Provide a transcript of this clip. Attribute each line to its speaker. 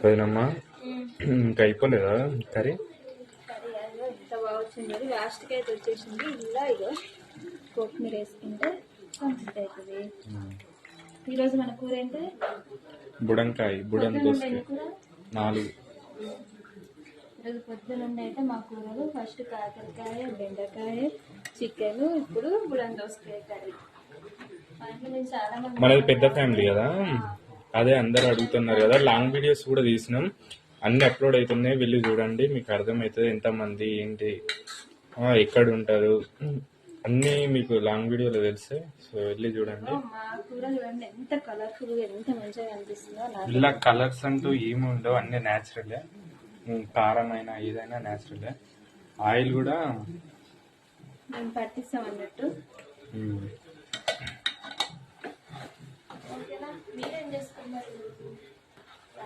Speaker 1: పోయినమ్మా ఇంకా అయిపోలేదా కర్రీ?
Speaker 2: వచ్చింది లాస్ట్కి అయితే వచ్చేసింది. ఇలా కొత్తిమీర వేసుకుంటే కంప్లీట్ అవుతుంది ఈరోజు మన కూర ఏంటి?
Speaker 1: బుడంకాయ బుడం నాలుగు.
Speaker 2: ఈరోజు పొద్దున అయితే మా కూరలు ఫస్ట్ కాకరకాయ బెండకాయ చికెన్ ఇప్పుడు బుడం దోసకాయ కర్రీ. మా ఇంట్లో నేను చాలా మంది
Speaker 1: మనది పెద్ద ఫ్యామిలీ కదా? అదే అందరు అడుగుతున్నారు కదా. లాంగ్ వీడియోస్ కూడా తీసినాం. అన్ని అప్లోడ్ అవుతున్నాయి వెళ్ళి చూడండి. మీకు అర్థమవుతుంది ఎంతమంది ఏంటి ఎక్కడ ఉంటారు అన్నీ మీకు లాంగ్ వీడియోలో తెలుస్తాయి సో వెళ్ళి చూడండి.
Speaker 2: ఎంత కలర్ఫుల్ ఎంత మంచిగా
Speaker 1: ఇలా కలర్స్ అంటూ ఏమి ఉండవు. అన్ని న్యాచురలే కారం అయినా ఏదైనా న్యాచురలే ఆయిల్ కూడా
Speaker 2: మేము పట్టిస్తాం అన్నట్టు. Miren, ya está.